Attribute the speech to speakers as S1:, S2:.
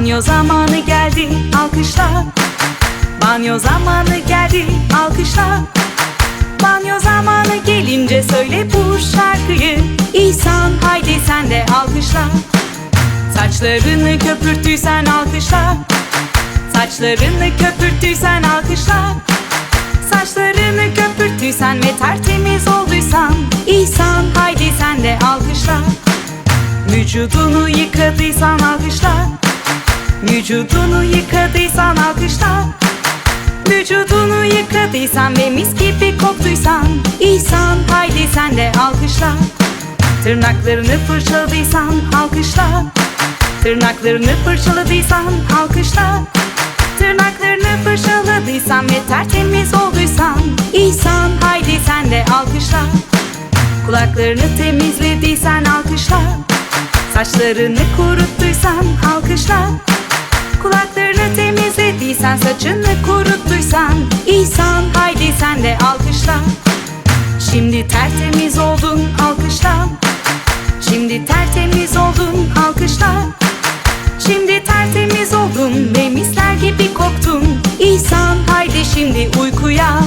S1: Banyo zamanı geldi alkışla. Banyo zamanı geldi alkışla. Banyo zamanı gelince söyle bu şarkıyı. İhsan haydi sen de alkışla. Saçlarını köpürttüysen alkışla. Saçlarını köpürttüysen alkışla. Saçlarını köpürttüysen ve tertemiz olduysan. İhsan haydi sen de alkışla. Vücudunu yıkadıysan alkışla Vücudunu yıkadıysan alkışla. Vücudunu yıkadıysan ve mis gibi koktuysan İhsan haydi sen de alkışla. Tırnaklarını fırçaladıysan alkışla. Tırnaklarını fırçaladıysan alkışla. Tırnaklarını fırçaladıysan ve tertemiz olduysan İhsan haydi sen de alkışla. Kulaklarını temizlediysen alkışla. Saçlarını kuruttuysan alkışla saçını kuruttuysan İhsan haydi sen de alkışla. Şimdi tertemiz oldun alkışla. Şimdi tertemiz oldun alkışla. Şimdi tertemiz oldun ve misler gibi koktun. İhsan haydi şimdi uykuya.